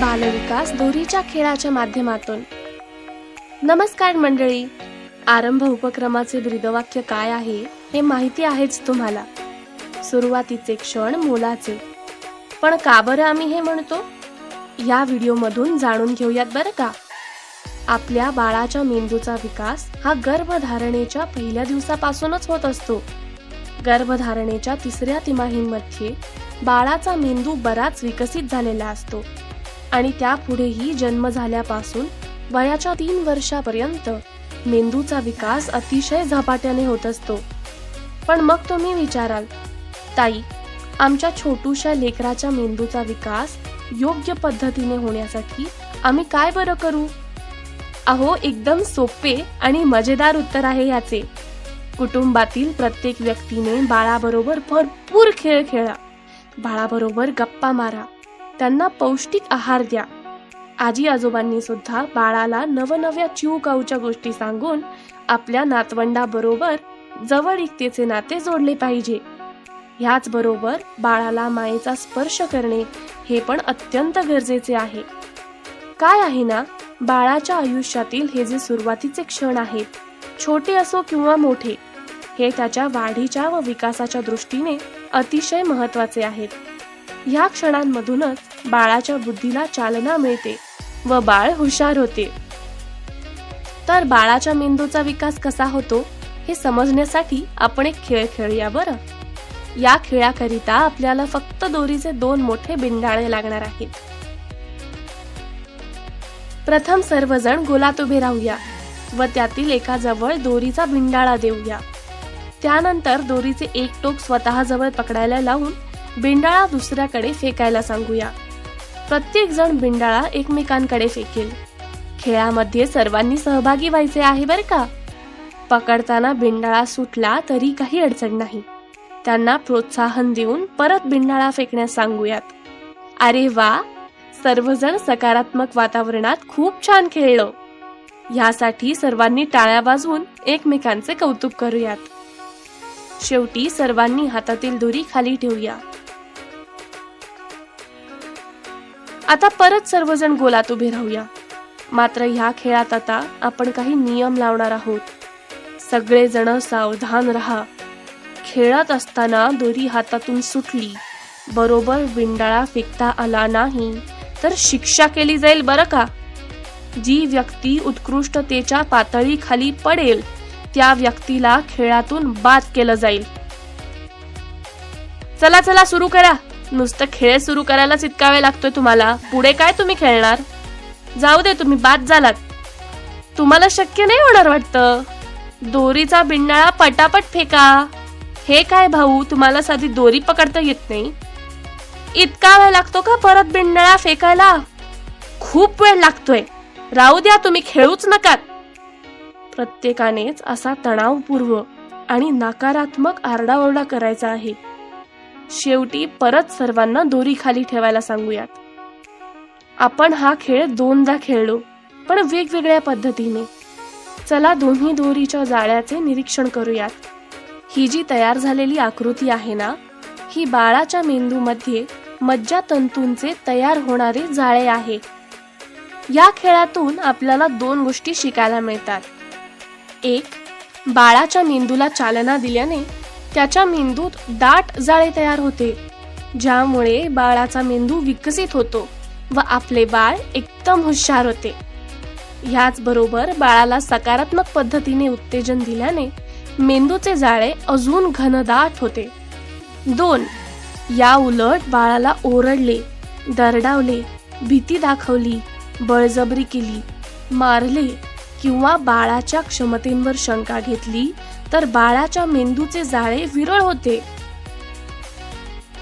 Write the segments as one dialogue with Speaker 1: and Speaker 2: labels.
Speaker 1: बालविकास दोरीच्या खेळाच्या माध्यमातून. नमस्कार मंडळी. आरंभ उपक्रमाचे ब्रीदवाक्य काय आहे हे माहिती आहेच तुम्हाला. सुरुवातीचे क्षण मोलाचे. पण का बरं आम्ही हे म्हणतो? या व्हिडिओमधून जाणून घेऊयात बरं का? आपल्या बाळाच्या मेंदूचा विकास हा गर्भधारणेच्या पहिल्या दिवसापासूनच होत असतो. गर्भधारणेच्या तिसऱ्या तिमाहीमध्ये बाळाचा मेंदू बराच विकसित झालेला असतो. आणि त्यापुढेही जन्म झाल्यापासून वयाच्या तीन वर्षापर्यंत मेंदूचा विकास अतिशय झपाट्याने होत असतो. पण मग तुम्ही विचाराल ताई आमच्या छोटूशा लेकराच्या मेंदूचा विकास योग्य पद्धतीने होण्यासाठी आम्ही काय बरं करू? अहो एकदम सोपे आणि मजेदार उत्तर आहे याचे. कुटुंबातील प्रत्येक व्यक्तीने बाळाबरोबर भरपूर खेळ खेळा. बाळाबरोबर गप्पा मारा. त्यांना पौष्टिक आहार द्या. आजी आजोबांनी सुद्धा बाळाला नवनव्या चिव काऊच्या गोष्टी सांगून आपल्या नातवंडाबरोबर जवळिकतेचे नाते जोडले पाहिजे. ह्याच बरोबर बाळाला मायेचा स्पर्श करणे हे पण अत्यंत गरजेचे आहे. काय आहे ना बाळाच्या आयुष्यातील हे जे सुरुवातीचे क्षण आहेत छोटे असो किंवा मोठे हे त्याच्या वाढीच्या व विकासाच्या दृष्टीने अतिशय महत्त्वाचे आहेत. ह्या क्षणांमधूनच बाळाच्या बुद्धीला चालना मिळते व बाळ हुशार होते. तर बाळाच्या मेंदूचा विकास कसा होतो हे समजण्यासाठी आपण एक खेळ खेळूया बरं. या खेळाकरिता आपल्याला फक्त दोरीचे दोन मोठे बिंडाळे लागणार आहेत. प्रथम सर्वजण गोलात उभे राहूया व त्यातील एका जवळ दोरीचा बिंडाळा देऊया. त्यानंतर दोरीचे एक टोक स्वतःजवळ पकडायला लावून बिंडाळा दुसऱ्याकडे फेकायला सांगूया. प्रत्येक जण बिंडाळा एकमेकांकडे फेकेल. खेळामध्ये सर्वांनी सहभागी व्हायचे आहे बरं का? पकडताना बिंडाळा सुटला तरी काही अडचण नाही. त्यांना प्रोत्साहन देऊन परत बिंडाळा फेकण्यास सांगूयात. अरे वा! सर्वजण सकारात्मक वातावरणात खूप छान खेळलो. ह्यासाठी सर्वांनी टाळ्या वाजवून एकमेकांचे कौतुक करूयात. शेवटी सर्वांनी हातातील दोरी खाली ठेवूया. आता परत सर्वजण गोलात उभे राहूया. मात्र ह्या खेळात आता आपण काही नियम लावणार आहोत. सगळेजण सावधान राहा. खेळत असताना दोरी हातातून सुटली. बरोबर विंडाळा फेकता आला नाही. तर शिक्षा केली जाईल बरं का? जी व्यक्ती उत्कृष्टतेच्या पातळी खाली पडेल त्या व्यक्तीला खेळातून बाद केलं जाईल. चला चला सुरू करा. नुसतं खेळ सुरू करायलाच इतका वेळ लागतोय तुम्हाला. पुढे काय तुम्ही खेळणार? जाऊ दे तुम्ही बाद झालात. तुम्हाला शक्य नाही होणार वाटतं. दोरीचा बिंडाळा पटापट फेका. हे काय भाऊ तुम्हाला साधी दोरी पकडता येत नाही? इतका वेळ लागतो का परत बिंडाळा फेकायला? खूप वेळ लागतोय. राहू द्या तुम्ही खेळूच नकात. प्रत्येकानेच असा तणावपूर्व आणि नकारात्मक आरडाओरडा करायचा आहे. शेवटी परत सर्वांना दोरी खाली ठेवायला सांगूयात. आपण हा खेळ दोनदा खेळलो पण वेगवेगळ्या पद्धतीने. चला दोन्ही दोरीच्या जाळ्याचे निरीक्षण करूयात. ही जी तयार झालेली आकृती आहे ना ही बाळाच्या मेंदूमध्ये मज्जातंतूंचे तयार होणारे जाळे आहे. या खेळातून आपल्याला दोन गोष्टी शिकायला मिळतात. एक बाळाच्या मेंदूला चालना दिल्याने त्याच्या मेंदूत दाट जाळे तयार होते ज्यामुळे बाळाचा मेंदू विकसित होतो व आपले बाळ एकदम हुशार होते. ह्याच बरोबर बाळाला सकारात्मक पद्धतीने उत्तेजन दिल्याने मेंदूचे जाळे अजून घनदाट होते. दोन या उलट बाळाला ओरडले दरडावले भीती दाखवली बळजबरी केली मारले किंवा बाळाच्या क्षमतेंवर शंका घेतली तर बाळाच्या मेंदूचे जाळे विरळ होते.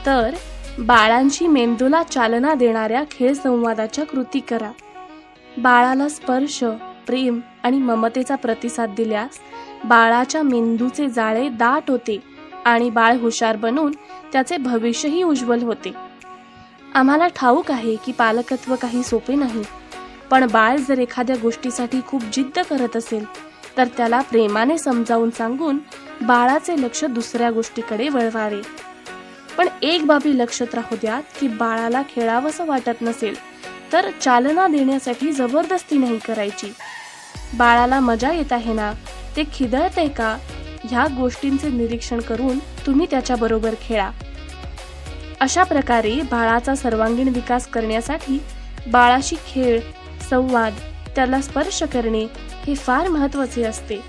Speaker 1: तर बाळांशी मेंदूला चालना देणाऱ्या खेळ संवादाच्या कृती करा. बाळाला स्पर्श प्रेम आणि ममतेचा प्रतिसाद दिल्यास बाळाच्या मेंदूचे जाळे दाट होते आणि बाळ हुशार बनून त्याचे भविष्यही उज्ज्वल होते. आम्हाला ठाऊक आहे की पालकत्व काही सोपे नाही. पण बाळ जर एखाद्या गोष्टीसाठी खूप जिद्द करत असेल तर त्याला प्रेमाने समजावून सांगून बाळाचे लक्ष दुसऱ्या गोष्टीकडे वळवावे. पण एक बाबी लक्षात राहू द्या की बाळाला खेळावंसं वाटत नसेल तर चालना देण्यासाठी जबरदस्ती नाही करायची. बाळाला मजा येत आहे ना? ते खिदळते का? ह्या गोष्टींचे निरीक्षण करून तुम्ही त्याच्याबरोबर खेळा. अशा प्रकारे बाळाचा सर्वांगीण विकास करण्यासाठी बाळाशी खेळ संवाद त्याला स्पर्श करणे हे फार महत्त्वाचे असते.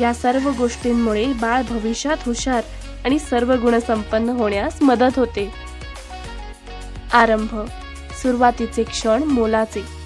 Speaker 1: या सर्व गोष्टींमुळे बाळ भविष्यात हुशार आणि सर्व गुणसंपन्न होण्यास मदत होते. आरंभ सुरुवातीचे क्षण मोलाचे.